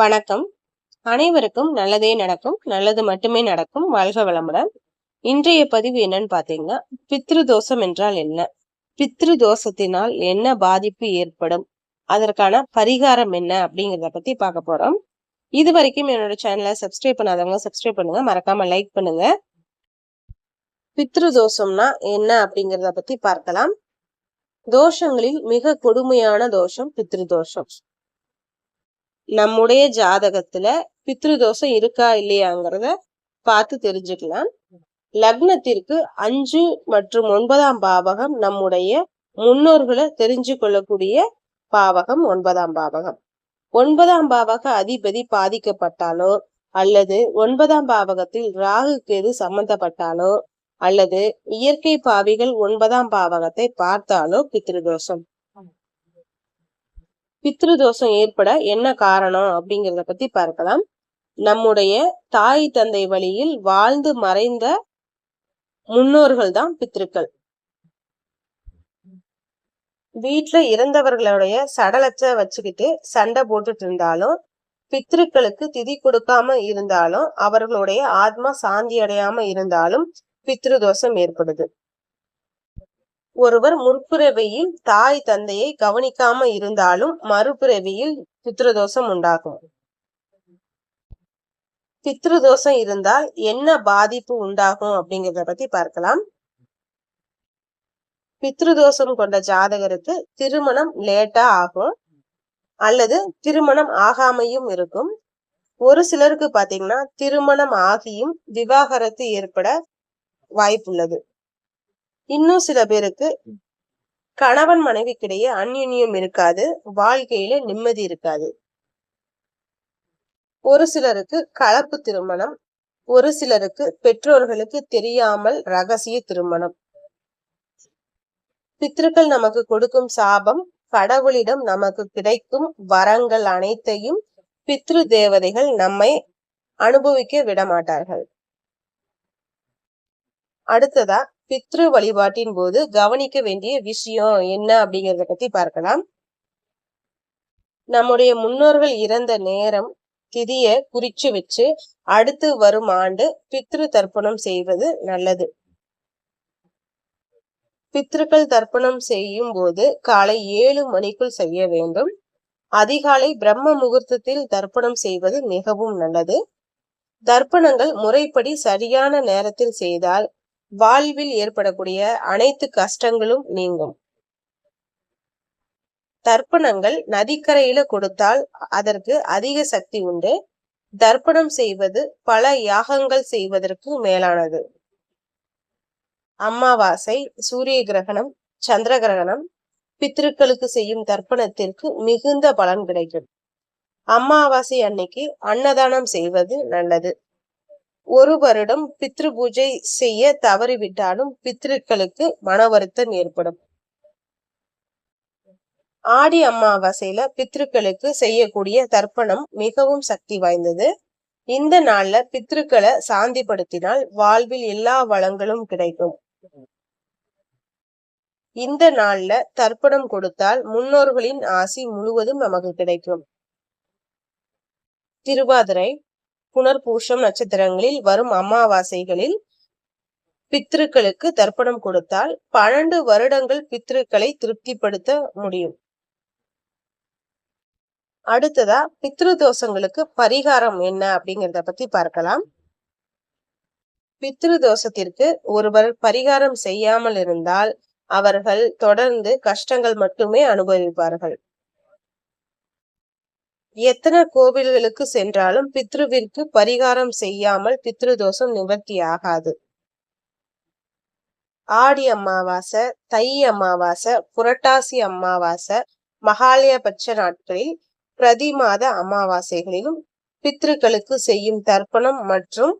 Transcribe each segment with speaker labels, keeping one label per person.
Speaker 1: வணக்கம். அனைவருக்கும் நல்லதே நடக்கும் நல்லது மட்டுமே நடக்கும். வாழ்க வளமுடன். இன்றைய பதிவு என்னன்னு பாத்தீங்கன்னா பித்ரு தோஷம் என்றால் என்ன? பித்ரு தோஷத்தினால் என்ன பாதிப்பு ஏற்படும்? அதற்கான பரிகாரம் என்ன அப்படிங்கிறத பத்தி பார்க்க போறோம். இது வரைக்கும் என்னோட சேனலை சப்ஸ்கிரைப் பண்ணாதவங்க சப்ஸ்கிரைப் பண்ணுங்க. மறக்காம லைக் பண்ணுங்க. பித்ரு தோஷம்னா என்ன அப்படிங்கிறத பத்தி பார்க்கலாம். தோஷங்களில் மிக கொடுமையான தோஷம் பித்ரு தோஷம் நம்முடைய ஜாதகத்துல பித்ருதோஷம் இருக்கா இல்லையாங்கிறத பார்த்து தெரிஞ்சுக்கலாம். லக்னத்திற்கு அஞ்சு மற்றும் ஒன்பதாம் பாவகம் நம்முடைய முன்னோர்களை தெரிஞ்சு கொள்ளக்கூடிய பாவகம் ஒன்பதாம் பாவகம். ஒன்பதாம் பாவக அதிபதி பாதிக்கப்பட்டாலோ அல்லது ஒன்பதாம் பாவகத்தில் ராகு கேது சம்பந்தப்பட்டாலோ அல்லது இயற்கை பாவிகள் ஒன்பதாம் பாவகத்தை பார்த்தாலோ பித்ருதோஷம். பித்ருதோஷம் ஏற்பட என்ன காரணம் அப்படிங்கிறத பத்தி பார்க்கலாம். நம்முடைய தாய் தந்தை வழியில் வாழ்ந்து மறைந்த முன்னோர்கள் தான் பித்ருக்கள். வீட்டுல இறந்தவர்களுடைய சடலத்தை வச்சுக்கிட்டு சண்டை போட்டுட்டு இருந்தாலும் பித்ருக்களுக்கு திதி கொடுக்காம இருந்தாலும் அவர்களுடைய ஆத்மா சாந்தி அடையாம இருந்தாலும் பித்ருதோஷம் ஏற்படுது. ஒருவர் முற்பிறவியில் தாய் தந்தையை கவனிக்காம இருந்தாலும் மறுபிறவியில் பித்ருதோஷம் உண்டாகும். பித்ருதோஷம் இருந்தால் என்ன பாதிப்பு உண்டாகும் அப்படிங்கிறத பத்தி பார்க்கலாம். பித்ருதோஷம் கொண்ட ஜாதகருக்கு திருமணம் லேட்டா ஆகும் அல்லது திருமணம் ஆகாமையும் இருக்கும். ஒரு சிலருக்கு பாத்தீங்கன்னா திருமணம் ஆகியும் விவாகரத்து ஏற்பட வாய்ப்புள்ளது. இன்னும் சில பேருக்கு கணவன் மனைவிக்கிடையே அந்யுன்யம் இருக்காது வாழ்க்கையில நிம்மதி இருக்காது. ஒரு சிலருக்கு கலப்பு திருமணம் ஒரு சிலருக்கு பெற்றோர்களுக்கு தெரியாமல் ரகசிய திருமணம். பித்ருக்கள் நமக்கு கொடுக்கும் சாபம் கடவுளிடம் நமக்கு கிடைக்கும் வரங்கள் அனைத்தையும் பித்ரு தேவதைகள் நம்மை அனுபவிக்க விட மாட்டார்கள் அடுத்ததா பித்ரு வழிபாட்டின் போது கவனிக்க வேண்டிய விஷயம் என்ன அப்படிங்கறத பத்தி பார்க்கலாம். நம்முடைய முன்னோர்கள் இறந்த நேரம் திதிய குறிச்சு வச்சு அடுத்து வரும் ஆண்டு பித்ரு தர்ப்பணம் செய்வது நல்லது. பித்ருக்கள் தர்ப்பணம் செய்யும் போது காலை ஏழு மணிக்குள் செய்ய வேண்டும். அதிகாலை பிரம்ம முகூர்த்தத்தில் தர்ப்பணம் செய்வது மிகவும் நல்லது. தர்ப்பணங்கள் முறைப்படி சரியான நேரத்தில் செய்தால் வாழ்வில் ஏற்படக்கூடிய அனைத்து கஷ்டங்களும் நீங்கும். தர்ப்பணங்கள் நதிக்கரையில கொடுத்தால் அதற்கு அதிக சக்தி உண்டு. தர்ப்பணம் செய்வது பல யாகங்கள் செய்வதற்கு மேலானது. அமாவாசை சூரிய கிரகணம் சந்திர கிரகணம் பித்திருக்களுக்கு செய்யும் தர்ப்பணத்திற்கு மிகுந்த பலன் கிடைக்கும். அமாவாசை அன்னைக்கு அன்னதானம் செய்வது நல்லது. ஒரு வருடம் பித்ரு பூஜை செய்ய தவறிவிட்டாலும் பித்ருக்களுக்கு மன வருத்தம் ஏற்படும். ஆடி அமாவாசையில பித்ருக்களுக்கு செய்யக்கூடிய தர்ப்பணம் மிகவும் சக்தி வாய்ந்தது. இந்த நாள்ல பித்ருக்களை சாந்திப்படுத்தினால் வாழ்வில் எல்லா வளங்களும் கிடைக்கும். இந்த நாள்ல தர்ப்பணம் கொடுத்தால் முன்னோர்களின் ஆசி முழுவதும் நமக்கு கிடைக்கும். திருவாதிரை புனர்பூஷம் நட்சத்திரங்களில் வரும் அமாவாசைகளில் பித்ருக்களுக்கு தர்ப்பணம் கொடுத்தால் பன்னெண்டு வருடங்கள் பித்ருக்களை திருப்திப்படுத்த முடியும். அடுத்ததா பித்ரு தோஷங்களுக்கு பரிகாரம் என்ன அப்படிங்கிறத பத்தி பார்க்கலாம். பித்ரு தோஷத்திற்கு ஒருவர் பரிகாரம் செய்யாமல் இருந்தால் அவர்கள் தொடர்ந்து கஷ்டங்கள் மட்டுமே அனுபவிப்பார்கள். எத்தனை கோவில்களுக்கு சென்றாலும் பித்ருவிற்கு பரிகாரம் செய்யாமல் பித்ரு தோஷம் நிவர்த்தி ஆகாது. ஆடி அமாவாசை தை அமாவாசை புரட்டாசி அமாவாசை மகாலயபட்ச நாட்களில் பிரதி மாத அமாவாசைகளிலும் பித்ருக்களுக்கு செய்யும் தர்ப்பணம் மற்றும்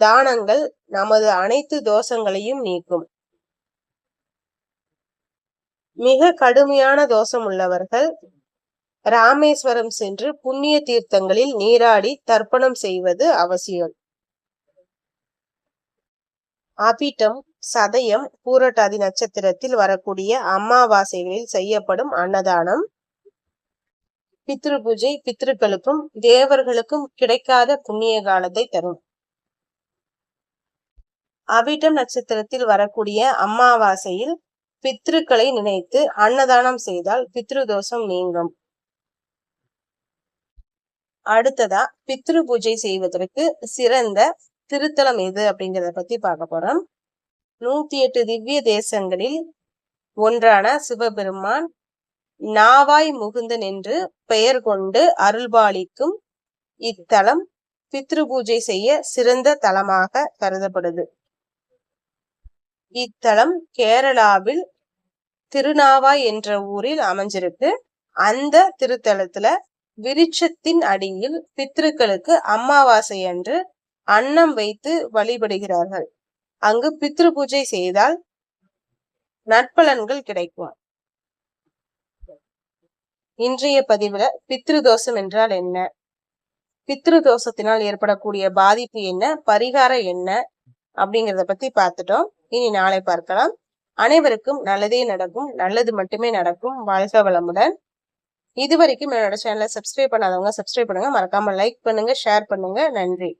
Speaker 1: தானங்கள் நமது அனைத்து தோஷங்களையும் நீக்கும். மிக கடுமையான தோஷம் உள்ளவர்கள் ராமேஸ்வரம் சென்று புண்ணிய தீர்த்தங்களில் நீராடி தர்ப்பணம் செய்வது அவசியம். அபிட்டம் சதயம் பூரட்டாதி நட்சத்திரத்தில் வரக்கூடிய அமாவாசைகளில் செய்யப்படும் அன்னதானம். பித்ரு பூஜை பித்ருக்களுக்கும் தேவர்களுக்கும் கிடைக்காத புண்ணிய காலத்தை தரும். அவிட்டம் நட்சத்திரத்தில் வரக்கூடிய அமாவாசையில் பித்ருக்களை நினைத்து அன்னதானம் செய்தால் பித்ரு தோஷம் நீங்கும். அடுத்ததா பித்ரு பூஜை செய்வதற்கு சிறந்த திருத்தலம் எது அப்படிங்கிறத பத்தி பார்க்க போறோம். நூத்தி எட்டு திவ்ய தேசங்களில் ஒன்றான சிவபெருமான் நாவாய் முகுந்தன் என்று பெயர் கொண்டு அருள்பாலிக்கும் இத்தலம் பித்ரு பூஜை செய்ய சிறந்த தலமாக கருதப்படுது. இத்தலம் கேரளாவில் திருநாவாய் என்ற ஊரில் அமைஞ்சிருக்கு. அந்த திருத்தலத்துல விருட்சத்தின் அடியில் பித்ருக்களுக்கு அமாவாசை அன்று அன்னம் வைத்து வழிபடுகிறார்கள். அங்கு பித்ரு பூஜை செய்தால் நற்பலன்கள் கிடைக்கும். இன்றைய பதிவுல பித்ரு தோஷம் என்றால் என்ன? பித்ரு தோஷத்தினால் ஏற்படக்கூடிய பாதிப்பு என்ன? பரிகாரம் என்ன? அப்படிங்கிறத பத்தி பார்த்துட்டோம். இனி நாளை பார்க்கலாம். அனைவருக்கும் நல்லதே நடக்கும். நல்லது மட்டுமே நடக்கும். வாழ்க வளமுடன். இது வரைக்கும் என்னோட சேனலை சப்ஸ்கிரைப் பண்ணாதவங்க சப்ஸ்கிரைப் பண்ணுங்க. மறக்காம லைக் பண்ணுங்க ஷேர் பண்ணுங்க. நன்றி.